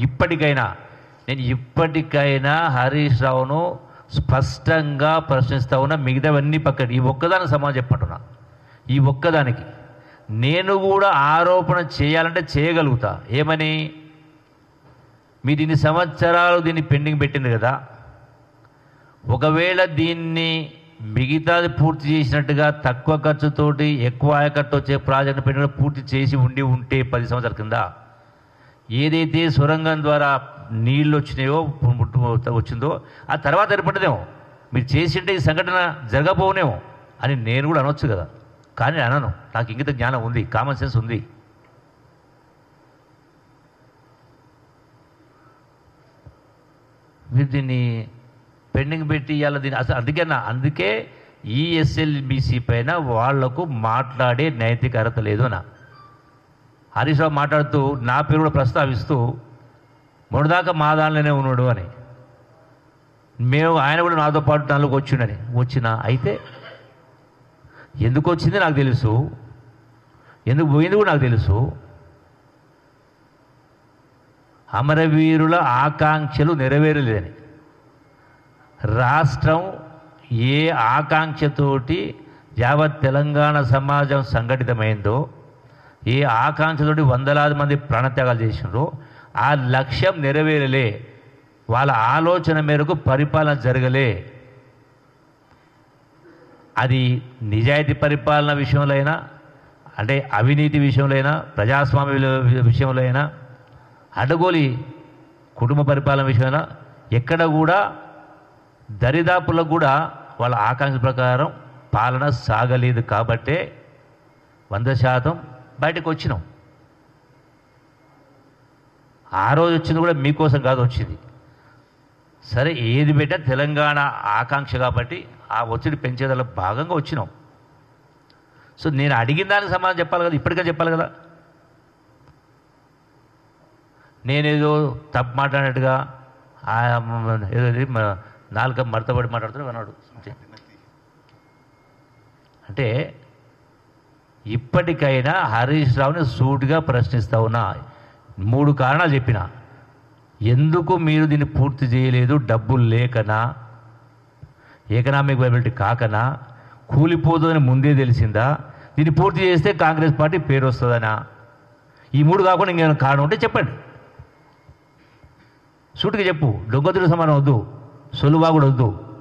ఇప్పటికైనా నేను ఇప్పటికైనా హరీష్ రావును స్పష్టంగా ప్రశ్నిస్తా ఉన్నా మిగతావన్నీ పక్కన ఈ ఒక్కదానికి సమాధానం చెప్పంటున్నా ఈ ఒక్కదానికి. నేను కూడా ఆరోపణ చేయాలంటే చేయగలుగుతా. ఏమని? మీరు ఇన్ని సంవత్సరాలు దీన్ని పెండింగ్ పెట్టింది కదా. ఒకవేళ దీన్ని మిగతాది పూర్తి చేసినట్టుగా తక్కువ ఖర్చుతోటి ఎక్కువ ఆయకట్టు వచ్చే ప్రాజెక్టు పెట్టిన పూర్తి చేసి ఉండి ఉంటే పది సంవత్సరాల కింద. ఏదైతే సొరంగం ద్వారా నీళ్ళు వచ్చినాయో పుట్టు- వచ్చిందో ఆ తర్వాత ఏర్పడ్డదేమో. మీరు చేసింటే ఈ సంఘటన జరగబోనేమో అని నేను కూడా అనొచ్చు కదా. కానీ అనను. నాకు ఇంగిత జ్ఞానం ఉంది కామన్ సెన్స్ ఉంది. మీరు దీన్ని పెండింగ్ పెట్టి ఇవాళ దీన్ని. అసలు అందుకే నా అందుకే ఈఎస్ఎల్బిసి పైన వాళ్ళకు మాట్లాడే నైతిక అర్హత లేదు నా హరీష్ రావు మాట్లాడుతూ నా పేరు కూడా ప్రస్తావిస్తూ మొన్నదాకా మా దానిలోనే ఉన్నాడు అని. మేము ఆయన కూడా నాతో పాటు దానిలోకి వచ్చిండని. వచ్చిన అయితే ఎందుకు వచ్చింది నాకు తెలుసు. ఎందుకు పోయింది కూడా నాకు తెలుసు. అమరవీరుల ఆకాంక్షలు నెరవేరలేదని. రాష్ట్రం ఏ ఆకాంక్షతోటి యావత్ తెలంగాణ సమాజం సంఘటితమైందో ఏ ఆకాంక్షతోటి వందలాది మంది ప్రాణత్యాగాలు చేసినారో ఆ లక్ష్యం నెరవేరలే. వాళ్ళ ఆలోచన మేరకు పరిపాలన జరగలే. అది నిజాయితీ పరిపాలన విషయంలో అయినా అంటే అవినీతి విషయంలో అయినా ప్రజాస్వామ్య విషయంలో అయినా అడగోలి కుటుంబ పరిపాలన విషయమైనా ఎక్కడ కూడా దరిదాపులకు కూడా వాళ్ళ ఆకాంక్ష ప్రకారం పాలన సాగలేదు కాబట్టే వంద శాతం బయటకు వచ్చినాం. ఆ రోజు వచ్చింది కూడా మీకోసం కాదు వచ్చింది. సరే ఏది పెట్టా తెలంగాణ ఆకాంక్ష కాబట్టి ఆ ఒత్తిడి పెంచేదాల భాగంగా వచ్చినాం. సో నేను అడిగిన దానికి సమాధానం చెప్పాలి కదా ఇప్పటికే చెప్పాలి కదా. నేనేదో తప్పు మాట్లాడినట్టుగా ఏదో ఇది నాలుక మడతపడి మాట్లాడుతున్నా అన్నాడు. అంటే ఇప్పటికైనా హరీష్ రావుని సూటిగా ప్రశ్నిస్తా ఉన్నా. మూడు కారణాలు చెప్పిన. ఎందుకు మీరు దీన్ని పూర్తి చేయలేదు? డబ్బులు లేకనా? ఎకనామిక్ వైబిలిటీ కాకనా? కూలిపోతుందని ముందే తెలిసిందా? దీన్ని పూర్తి చేస్తే కాంగ్రెస్ పార్టీ పేరు వస్తుందనా? ఈ మూడు కాకుండా ఇంకేమైనా కారణం ఉంటే చెప్పండి. సూటిగా చెప్పు. దొంగతుడు సమానం వద్దు. సొలువా కూడా వద్దు.